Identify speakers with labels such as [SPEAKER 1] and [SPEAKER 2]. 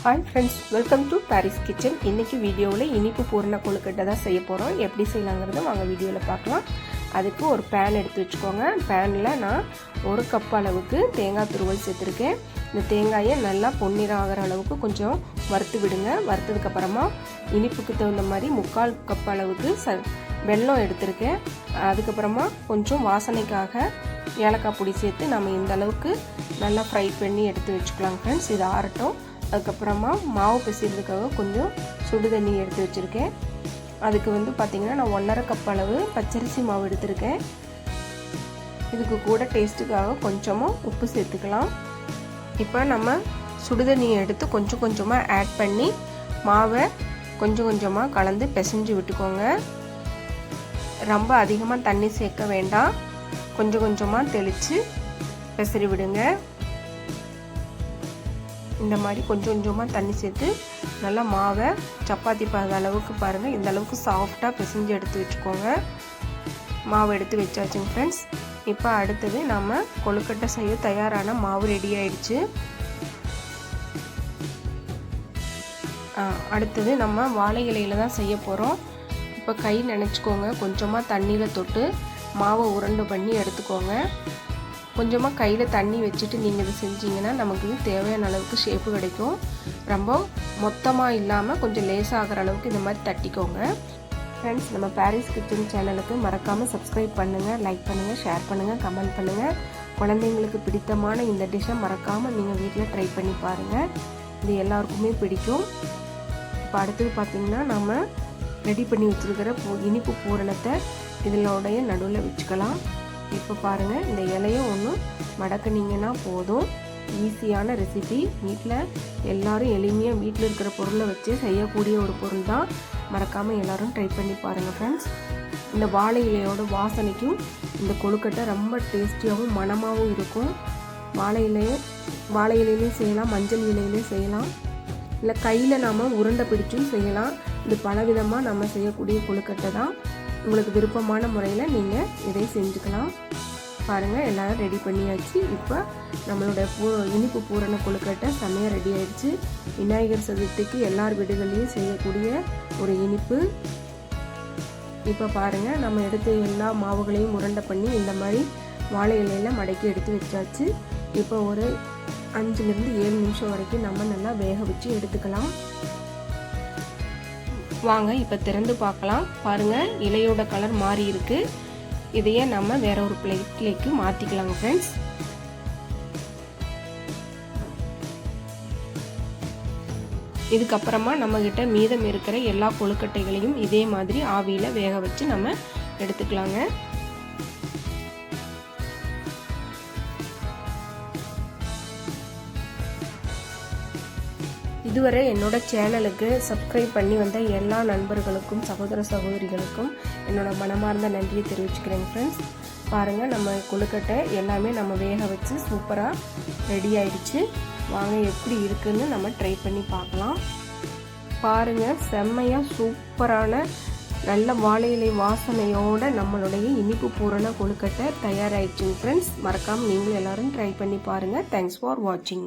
[SPEAKER 1] Hi friends welcome to Paris kitchen இன்றைக்கி வீடியோவில் இனிப்பு பூரண கொழுக்கட்டை தான் செய்ய போகிறோம் எப்படி செய்யலாங்கிறத வாங்க வீடியோவில் பார்க்கலாம். அதுக்கு ஒரு பேன் எடுத்து வச்சுக்கோங்க. பேனில் நான் ஒரு கப் அளவுக்கு தேங்காய் துருவல் சேர்த்துருக்கேன். இந்த தேங்காயை நல்லா பொன்னிறம் ஆகிற அளவுக்கு கொஞ்சம் வறுத்து விடுங்க. வறுத்ததுக்கப்புறமா இனிப்புக்கு தகுந்த மாதிரி முக்கால் கப் அளவுக்கு ச வெல்லம் எடுத்திருக்கேன். அதுக்கப்புறமா கொஞ்சம் வாசனைக்காக ஏலக்காய் பொடி சேர்த்து நம்ம இந்த அளவுக்கு நல்லா ஃப்ரை பண்ணி எடுத்து வச்சுக்கலாம் ஃப்ரெண்ட்ஸ் இது ஆறட்டும். அதுக்கப்புறமா மாவு பிசைகிறதுக்காக கொஞ்சம் சுடு தண்ணி எடுத்து வச்சுருக்கேன். அதுக்கு வந்து பார்த்திங்கன்னா நான் ஒன்றரை கப் அளவு பச்சரிசி மாவு எடுத்திருக்கேன். இதுக்கு கூட டேஸ்ட்டுக்காக கொஞ்சமாக உப்பு சேர்த்துக்கலாம். இப்போ நம்ம சுடுதண்ணியை எடுத்து கொஞ்சம் கொஞ்சமாக ஆட் பண்ணி மாவை கொஞ்சம் கொஞ்சமாக கலந்து பிசைஞ்சு விட்டுக்கோங்க. ரொம்ப அதிகமாக தண்ணி சேர்க்க வேண்டாம். கொஞ்சம் கொஞ்சமாக தெளித்து பெசரி விடுங்க. இந்த மாதிரி கொஞ்சம் கொஞ்சமாக தண்ணி சேர்த்து நல்லா மாவை சப்பாத்தி பாத அளவுக்கு பாருங்கள் இந்த அளவுக்கு சாஃப்டாக பிசைஞ்சு எடுத்து வச்சுக்கோங்க. மாவு எடுத்து வச்சாச்சுங்க ஃப்ரெண்ட்ஸ் இப்போ அடுத்தது நம்ம கொழுக்கட்டை செய்ய தயாரான மாவு ரெடி ஆயிடுச்சு. அடுத்தது நம்ம வாழை இலையில் தான் செய்ய போகிறோம் இப்போ கை நினச்சிக்கோங்க. கொஞ்சமாக தண்ணியில் தொட்டு மாவை உருண்டை பண்ணி எடுத்துக்கோங்க. கொஞ்சமாக கையில் தண்ணி வச்சுட்டு நீங்கள் இதை செஞ்சீங்கன்னா நமக்கு இது தேவையான அளவுக்கு ஷேப்பு கிடைக்கும். ரொம்ப மொத்தமாக இல்லாமல் கொஞ்சம் லேசாகிற அளவுக்கு இந்த மாதிரி தட்டிக்கோங்க. ஃப்ரெண்ட்ஸ் நம்ம பாரிஸ் கிச்சன் சேனலுக்கு மறக்காமல் சப்ஸ்கிரைப் பண்ணுங்கள் லைக் பண்ணுங்கள் ஷேர் பண்ணுங்கள் கமெண்ட் பண்ணுங்கள் குழந்தைங்களுக்கு பிடித்தமான இந்த டிஷ்ஷை மறக்காமல் நீங்கள் வீட்டில் ட்ரை பண்ணி பாருங்கள் இது எல்லாருக்குமே பிடிக்கும். இப்போ அடுத்தது பார்த்திங்கன்னா நம்ம ரெடி பண்ணி வச்சுருக்கிற பூ இனிப்பு பூரணத்தை இதனுடைய நடுவில் வச்சுக்கலாம். இப்போ பாருங்கள் இந்த இலையும் ஒன்று மடக்குனிங்கன்னா போதும். ஈஸியான ரெசிபி வீட்டில் எல்லோரும் எளிமையாக வீட்டில் இருக்கிற பொருளை வச்சு செய்யக்கூடிய ஒரு பொருள் தான். மறக்காமல் எல்லோரும் ட்ரை பண்ணி பாருங்கள் ஃப்ரெண்ட்ஸ் இந்த வாழை இலையோட வாசனைக்கும் இந்த கொழுக்கட்டை ரொம்ப டேஸ்டியாகவும் மணமாகவும் இருக்கும். வாழை இலையை வாழை இலையிலையும் செய்யலாம் மஞ்சள் இலையிலையும் செய்யலாம். இல்லை கையில் நாம் உருண்டை பிடிச்சும் செய்யலாம். இது பலவிதமாக நம்ம செய்யக்கூடிய கொழுக்கட்டை தான். உங்களுக்கு விருப்பமான முறையில் நீங்கள் இதை செஞ்சுக்கலாம். பாருங்கள் எல்லோரும் ரெடி பண்ணியாச்சு. இப்போ நம்மளோட பூ இனிப்பு பூரண கொழுக்கட்டை செம்மையாக ரெடி ஆயிடுச்சு. விநாயகர் சதுர்த்திக்கு எல்லார் வீடுகள்லையும் செய்யக்கூடிய ஒரு இனிப்பு. இப்போ பாருங்கள் நம்ம எடுத்து எல்லா மாவுகளையும் உருண்டை பண்ணி இந்த மாதிரி வாழை இலையில் மடக்கி எடுத்து வச்சாச்சு. இப்போ ஒரு அஞ்சுலேருந்து ஏழு நிமிஷம் வரைக்கும் நம்ம நல்லா வேக வச்சு எடுத்துக்கலாம். வாங்க இப்போ திறந்து பார்க்கலாம். பாருங்கள் இலையோட கலர் மாறி இருக்கு. இதையே நம்ம வேற ஒரு பிளேட்லேக்கு மாற்றிக்கலாங்க ஃப்ரெண்ட்ஸ் இதுக்கப்புறமா நம்மக்கிட்ட மீதம் இருக்கிற எல்லா கொழுக்கட்டைகளையும் இதே மாதிரி ஆவியில் வேக வச்சு நம்ம எடுத்துக்கலாங்க. இதுவரை என்னோட சேனலுக்கு சப்ஸ்கிரைப் பண்ணி வந்த எல்லா நண்பர்களுக்கும் சகோதர சகோதரிகளுக்கும் என்னோட மனமார்ந்த நன்றியை தெரிவிச்சுக்கிறேங்க ஃப்ரெண்ட்ஸ் பாருங்கள் நம்ம கொழுக்கட்டை எல்லாமே நம்ம வேக வச்சு சூப்பராக ரெடி ஆயிடுச்சு. வாங்க எப்படி இருக்குதுன்னு நம்ம ட்ரை பண்ணி பார்க்கலாம். பாருங்கள் செம்மையாக சூப்பரான நல்ல வாழை இலை வாசனையோட நம்மளுடைய இனிப்பு பூரண கொழுக்கட்டை தயாராகிடுச்சுங்க ஃப்ரெண்ட்ஸ் மறக்காமல் நீங்களும் எல்லோரும் ட்ரை பண்ணி பாருங்கள் தேங்க்ஸ் ஃபார் வாட்சிங்